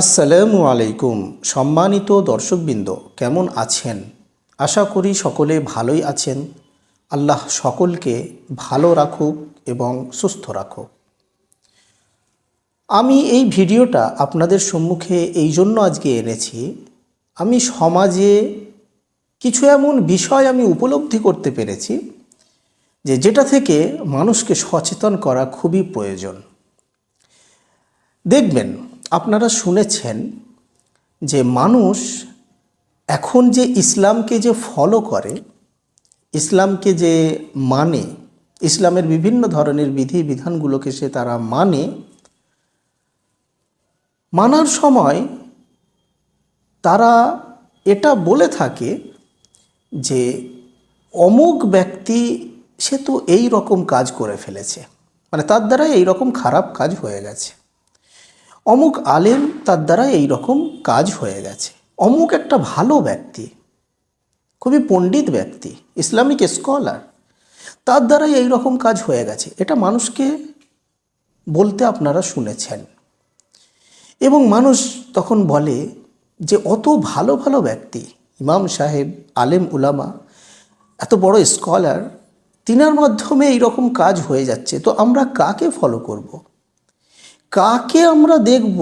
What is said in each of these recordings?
আসসালামু আলাইকুম, সম্মানিত দর্শকবৃন্দ, কেমন আছেন? আশা করি সকলে ভালোই আছেন। আল্লাহ সকলকে ভালো রাখুক এবং সুস্থ রাখুক। আমি এই ভিডিওটা আপনাদের সম্মুখে এই জন্য আজকে এনেছি। আমি সমাজে কিছু এমন বিষয় আমি উপলব্ধি করতে পেরেছি যে যেটা থেকে মানুষকে সচেতন করা খুবই প্রয়োজন। দেখবেন আপনারা শুনেছেন যে মানুষ এখন যে ইসলামকে যে ফলো করে, ইসলামকে যে মানে ইসলামের বিভিন্ন ধরনের বিধি বিধানগুলোকে সে তারা মানে মানার সময় তারা এটা বলে থাকে যে অমুক ব্যক্তি সে তো এই রকম কাজ করে ফেলেছে। মানে তার দ্বারা এই রকম খারাপ কাজ হয়ে গেছে। অমুক আলেম তার দ্বারা এই রকম কাজ হয়ে গেছে। অমুক একটা ভালো ব্যক্তি, খুবই পণ্ডিত ব্যক্তি, ইসলামিক স্কলার তার দ্বারাই এই রকম কাজ হয়ে গেছে। এটা মানুষকে বলতে আপনারা শুনেছেন। এবং মানুষ তখন বলে যে, অত ভালো ভালো ব্যক্তি, ইমাম সাহেব, আলেম, উলামা, এত বড় স্কলার তিনার মাধ্যমে এই রকম কাজ হয়ে যাচ্ছে, তো আমরা কাকে ফলো করব। কাকে আমরা দেখব?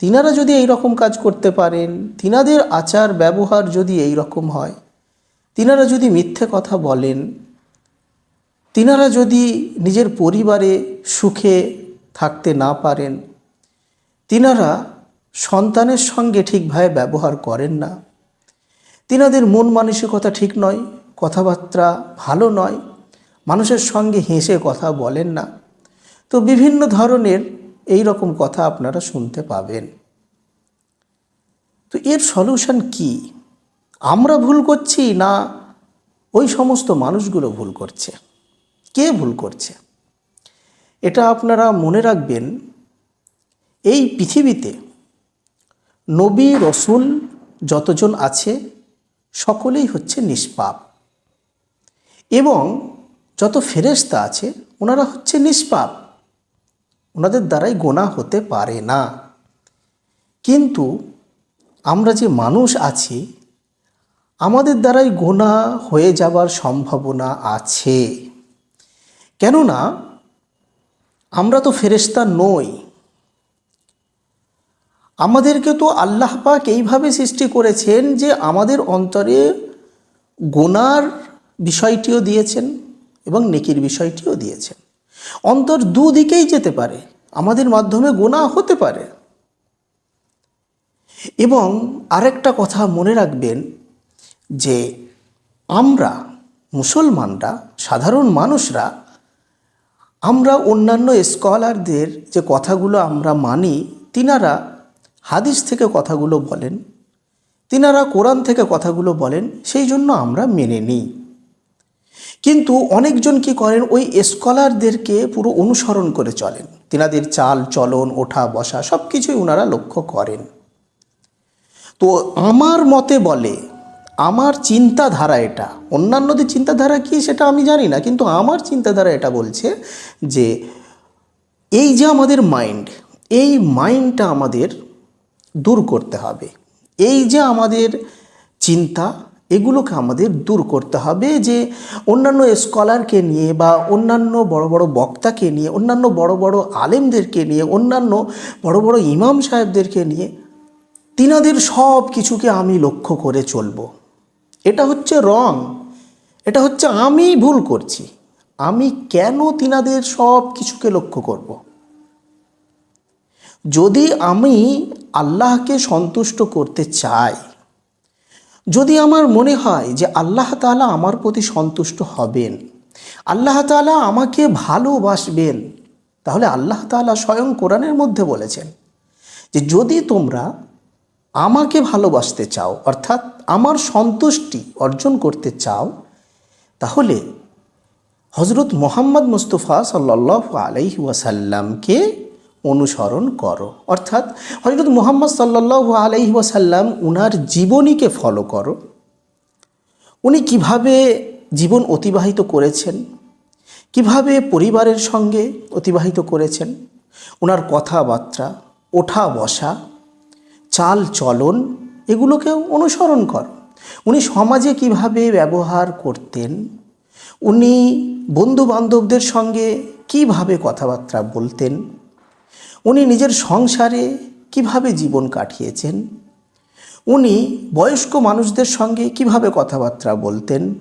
তিনারা যদি এই রকম কাজ করতে পারেন, তিনাদের আচার ব্যবহার যদি এই রকম হয়, তিনারা যদি মিথ্যে কথা বলেন, তিনারা যদি নিজের পরিবারে সুখে থাকতে না পারেন, তিনারা সন্তানের সঙ্গে ঠিকভাবে ব্যবহার করেন না। তিনাদের মন মানসিকতা ঠিক নয়, কথাবার্তা ভালো নয়, মানুষের সঙ্গে হেসে কথা বলেন না। তো বিভিন্ন ধরনের এই রকম কথা আপনারা শুনতে পাবেন। তো এর সলিউশন কি? আমরা ভুল করছি না ওই সমস্ত মানুষগুলো ভুল করছে? কে ভুল করছে? এটা আপনারা মনে রাখবেন, এই পৃথিবীতে নবী, রসুল যতজন আছে, সকলেই হচ্ছে নিষ্পাপ। এবং যত ফেরেস্তা আছে, ওনারা হচ্ছে নিষ্পাপ। ওনাদের দ্বারাই গোনা হতে পারে না। কিন্তু আমরা যে মানুষ আছি, আমাদের দ্বারাই গোনা হয়ে যাবার সম্ভাবনা আছে। কেননা, আমরা তো ফেরেস্তা নই। আমাদেরকে তো আল্লাহ পাক এইভাবে সৃষ্টি করেছেন যে আমাদের অন্তরে গোনার বিষয়টিও দিয়েছেন এবং নেকির বিষয়টিও দিয়েছেন। অন্তর দুদিকেই যেতে পারে, আমাদের মাধ্যমে গোনা হতে পারে। এবং আরেকটা কথা মনে রাখবেন যে, আমরা মুসলমানরা, সাধারণ মানুষরা, আমরা অন্যান্য স্কলারদের যে কথাগুলো আমরা মানি, তিনারা হাদিস থেকে কথাগুলো বলেন, তিনারা কোরআন থেকে কথাগুলো বলেন, সেই জন্য আমরা মেনে নিই। কিন্তু অনেকজন কি করেন? ওই স্কলারদেরকে পুরো অনুসরণ করে চলেন। তিনাদের চাল, চলন, ওঠা, বসা সব কিছুই ওনারা লক্ষ্য করেন। তো আমার মতে বলে, আমার চিন্তাধারা এটা। অন্যান্যদের চিন্তাধারা কি সেটা আমি জানি না, কিন্তু আমার চিন্তাধারা এটা বলছে যে, এই যে আমাদের মাইন্ড এই মাইন্ডটা আমাদের দূর করতে হবে। এই যে আমাদের চিন্তা এগুলোকে আমাদের দূর করতে হবে যে অন্যান্য স্কলারকে নিয়ে বা অন্যান্য বড় বড় বক্তাকে নিয়ে, অন্যান্য বড় বড় আলেমদেরকে নিয়ে, অন্যান্য বড় বড় ইমাম সাহেবদেরকে নিয়ে তিনাদের সব কিছুকে আমি লক্ষ্য করে চলব। এটা হচ্ছে রং, এটা হচ্ছে আমি ভুল করছি। আমি কেন তিনাদের সব কিছুকে লক্ষ্য করব? যদি আমি আল্লাহকে সন্তুষ্ট করতে চাই যদি আমার মনে হয় যে আল্লাহ তালা আমার প্রতি সন্তুষ্ট হবেন, আল্লাহ তালা আমাকে ভালোবাসবেন, তাহলে আল্লাহ তালা স্বয়ং কোরআনের মধ্যে বলেছেন যে যদি তোমরা আমাকে ভালোবাসতে চাও, অর্থাৎ আমার সন্তুষ্টি অর্জন করতে চাও, তাহলে হজরত মোহাম্মদ মুস্তফা সাল্লাহ আলাইহি ওয়াসাল্লামকে অনুসরণ করো। অর্থাৎ হজরত মোহাম্মদ সাল্লাহ আলাইহি ওয়াসাল্লাম উনার জীবনীকে ফলো করো। উনি কীভাবে জীবন অতিবাহিত করেছেন? কীভাবে পরিবারের সঙ্গে অতিবাহিত করেছেন? ওনার কথাবার্তা ওঠা বসা চাল চলন এগুলোকেও অনুসরণ কর। উনি সমাজে কীভাবে ব্যবহার করতেন? উনি বন্ধু বান্ধবদের সঙ্গে কীভাবে কথাবার্তা বলতেন? উনি নিজের সংসারে কীভাবে জীবন কাটিয়েছেন? উনি বয়স্ক মানুষদের সঙ্গে কীভাবে কথাবার্তা বলতেন?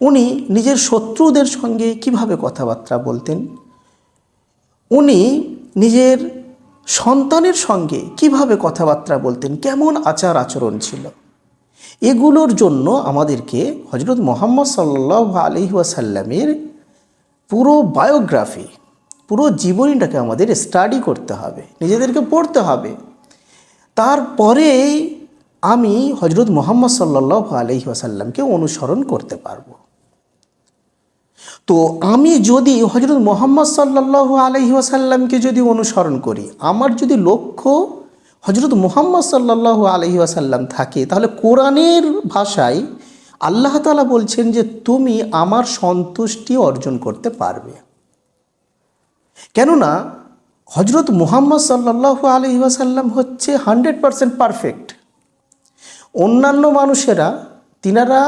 উনি নিজের শত্রুদের সঙ্গে কীভাবে কথাবার্তা বলতেন? উনি নিজের সন্তানের সঙ্গে কীভাবে কথাবার্তা বলতেন? কেমন আচার আচরণ ছিল? এগুলোর জন্য আমাদেরকে হজরত মোহাম্মদ সাল্লাহ আলি ওয়াসাল্লামের পুরো বায়োগ্রাফি পুরো জীবনীটাকে আমাদের স্টাডি করতে হবে, নিজেদেরকে পড়তে হবে। তারপরেই আমি হজরত মোহাম্মদ সাল্লাহ আলহি আসাল্লামকে অনুসরণ করতে পারব। তো আমি যদি হজরত মোহাম্মদ সাল্লাহ আলহি আসাল্লামকে যদি অনুসরণ করি, আমার যদি লক্ষ্য হজরত মোহাম্মদ সাল্লাহ আলহি আসাল্লাম থাকে, তাহলে কোরআনের ভাষায় আল্লাহ তালা বলছেন যে, তুমি আমার সন্তুষ্টি অর্জন করতে পারবে। কেননা হজরত মুহাম্মদ সাল্লাহ আলহি আসাল্লাম হচ্ছে হান্ড্রেড পারসেন্ট পারফেক্ট। অন্যান্য মানুষেরা তিনারা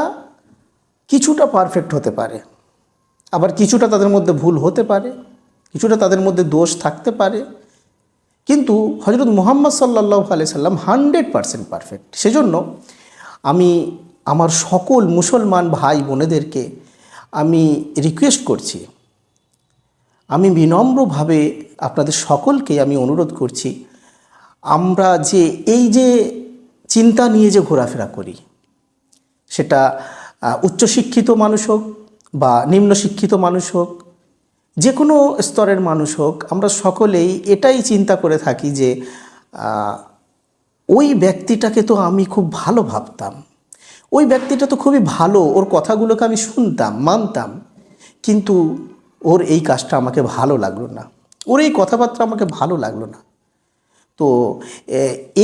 কিছুটা পারফেক্ট হতে পারে। আবার কিছুটা তাদের মধ্যে ভুল হতে পারে, কিছুটা তাদের মধ্যে দোষ থাকতে পারে। কিন্তু হজরত মুহাম্মদ সাল্লাহ আলি সাল্লাম হান্ড্রেড পারসেন্ট পারফেক্ট। সেজন্য আমি আমার সকল মুসলমান ভাই বোনেদেরকে আমি রিকোয়েস্ট করছি আমি বিনম্রভাবে আপনাদের সকলকে আমি অনুরোধ করছি, আমরা যে এই যে চিন্তা নিয়ে যে ঘোরাফেরা করি, সেটা উচ্চশিক্ষিত মানুষ হোক বা নিম্ন শিক্ষিত মানুষ হোক, যে কোনো স্তরের মানুষ হোক, আমরা সকলেই এটাই চিন্তা করে থাকি যে ওই ব্যক্তিটাকে তো আমি খুব ভালো ভাবতাম। ওই ব্যক্তিটা তো খুবই ভালো, ওর কথাগুলোকে আমি শুনতাম, মানতাম। কিন্তু ওর এই কাজটা আমাকে ভালো লাগল না। ওর এই কথাবার্তা আমাকে ভালো লাগল না। তো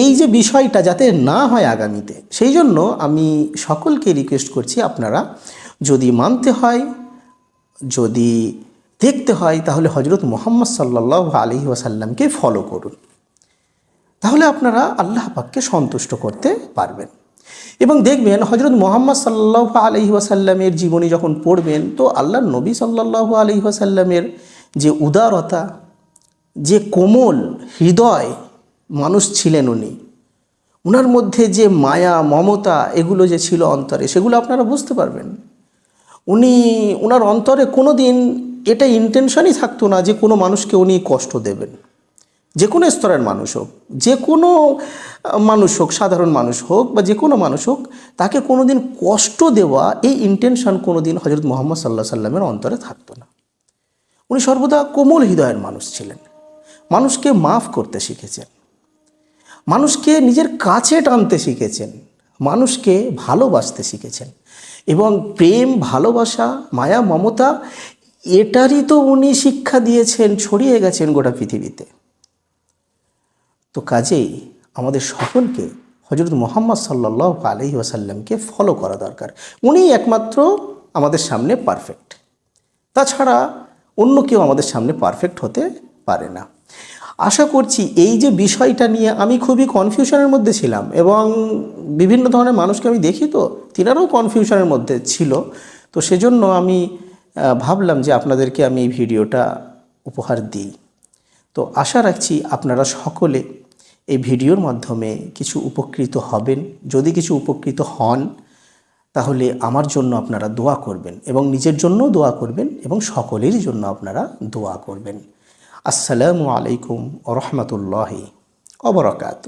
এই যে বিষয়টা যাতে না হয় আগামীতে, সেই জন্য আমি সকলকে রিকোয়েস্ট করছি আপনারা যদি মানতে হয়, যদি দেখতে হয়, তাহলে হজরত মোহাম্মদ সাল্লাহ আলহি ওয়াসাল্লামকে ফলো করুন। তাহলে আপনারা আল্লাহ পাককে সন্তুষ্ট করতে পারবেন। এবং দেখবেন হজরত মোহাম্মদ সাল্লাহ আলহি ওয়াসাল্লামের জীবনী যখন পড়বেন, তো আল্লাহ নবী সাল্লাহ আলহি ওয়াসাল্লামের যে উদারতা, যে কোমল হৃদয় মানুষ ছিলেন উনি ওনার মধ্যে যে মায়া, মমতা, এগুলো যে ছিল অন্তরে, সেগুলো আপনারা বুঝতে পারবেন। উনি ওনার অন্তরে কোনো দিন এটা ইন্টেনশনই থাকতো না যে কোনো মানুষকে উনি কষ্ট দেবেন। যে কোনো স্তরের মানুষ হোক, যে কোনো মানুষ হোক, সাধারণ মানুষ হোক বা যে কোনো মানুষ হোক, তাকে কোনো দিন কষ্ট দেওয়া এই ইন্টেনশন কোনো দিন হজরত মোহাম্মদ সাল্লাহ সাল্লামের অন্তরে থাকতো না। উনি সর্বদা কোমল হৃদয়ের মানুষ ছিলেন। মানুষকে মাফ করতে শিখেছেন। মানুষকে নিজের কাছে টানতে শিখেছেন। মানুষকে ভালোবাসতে শিখেছেন। এবং প্রেম, ভালোবাসা, মায়া, মমতা, এটারই তো উনি শিক্ষা দিয়েছেন, ছড়িয়ে গেছেন গোটা পৃথিবীতে। তো কাজেই আমাদের সকলকে হজরত মোহাম্মদ সাল্লাহ আলহি ওয়াসাল্লামকে ফলো করা দরকার। উনিই একমাত্র আমাদের সামনে পারফেক্ট তাছাড়া অন্য কেউ আমাদের সামনে পারফেক্ট হতে পারে না। আশা করছি এই যে বিষয়টা নিয়ে আমি খুবই কনফিউশনের মধ্যে ছিলাম এবং বিভিন্ন ধরনের মানুষকে আমি দেখি তো, তিনারাও কনফিউশনের মধ্যে ছিল। তো সেজন্য আমি ভাবলাম যে আপনাদেরকে আমি এই ভিডিওটা উপহার দিই। তো আশা রাখছি আপনারা সকলে এই ভিডিওর মাধ্যমে কিছু উপকৃত হবেন। যদি কিছু উপকৃত হন, তাহলে আমার জন্য আপনারা দোয়া করবেন এবং নিজের জন্য দোয়া করবেন এবং সকলের জন্য আপনারা দোয়া করবেন। আসসালামু আলাইকুম রহমতুল্লাহি অবরকাত